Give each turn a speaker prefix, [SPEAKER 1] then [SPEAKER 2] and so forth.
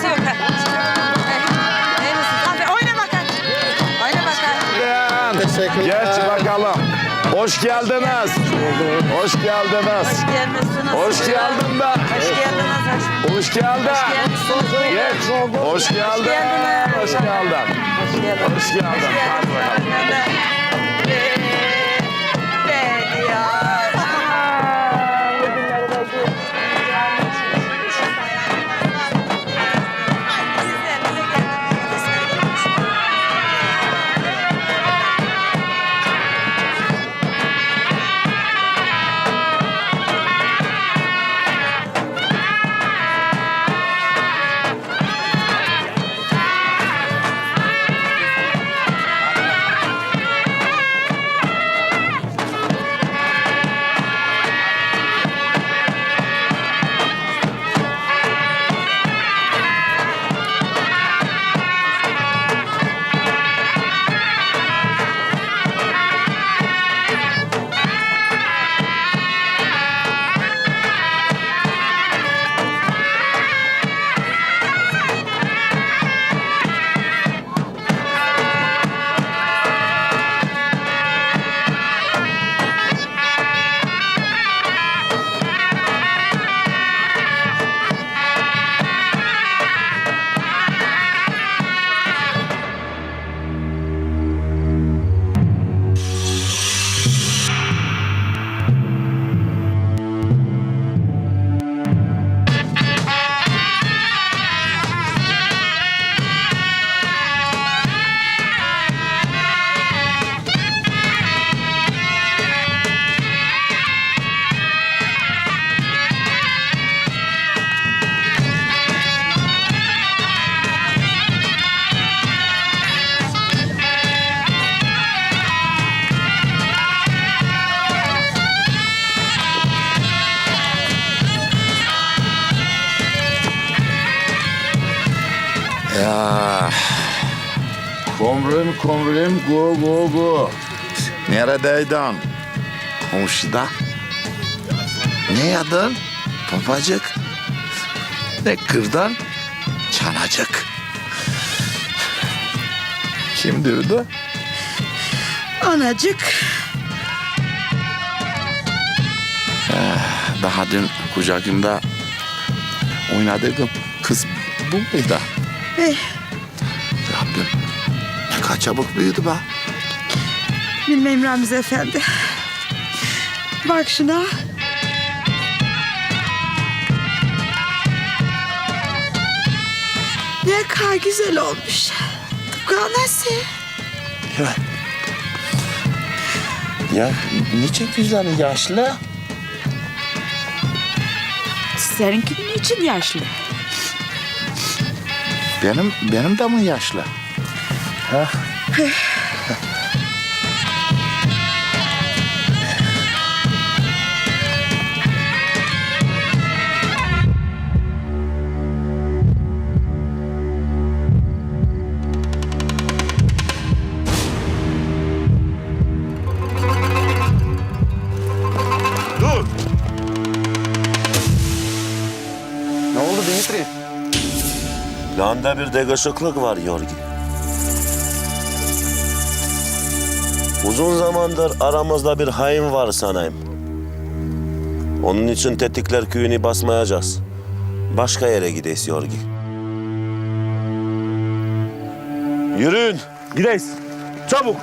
[SPEAKER 1] Kimse yok. Oyna bakalım. Oyna bakalım. Teşekkür. Geç bakalım. Hoş geldiniz. Hoş geldiniz.
[SPEAKER 2] Hoş geldiniz.
[SPEAKER 1] Hoş geldin de.
[SPEAKER 2] Hoş geldiniz. Hoş
[SPEAKER 1] geldin. Geç. Hoş geldin. Hoş geldin.
[SPEAKER 2] Hoş geldin.
[SPEAKER 1] Hoş geldin. Hadi bakalım. Beni ya. Komrim komrim go go go. Neredeydin? Komşuda. Ne yadın? Papacık. Ne kırdın? Çanacık. Kimdir bu?
[SPEAKER 2] Anacık.
[SPEAKER 1] Daha dün kucağımda oynadığım kız bu muydu?
[SPEAKER 2] Eh,
[SPEAKER 1] Rabbim ne kadar çabuk büyüdü be.
[SPEAKER 2] bilmem Ramiz Efendi. Bak şuna. Ne kadar güzel olmuş. Tıpkı anası.
[SPEAKER 1] Ya, ya niçin güzel yaşlı?
[SPEAKER 2] Seninki niçin yaşlı?
[SPEAKER 1] Benim benim de mi yaşlı? Ha?
[SPEAKER 3] Dur! Ne oldu Dimitri?
[SPEAKER 4] Planda bir degaşıklık var Yorgi. Uzun zamandır aramızda bir hain var sanayım. Onun için tetikler köyünü basmayacağız. Başka yere gideyiz Yorgi. Yürüyün.
[SPEAKER 3] Gideyiz. Çabuk.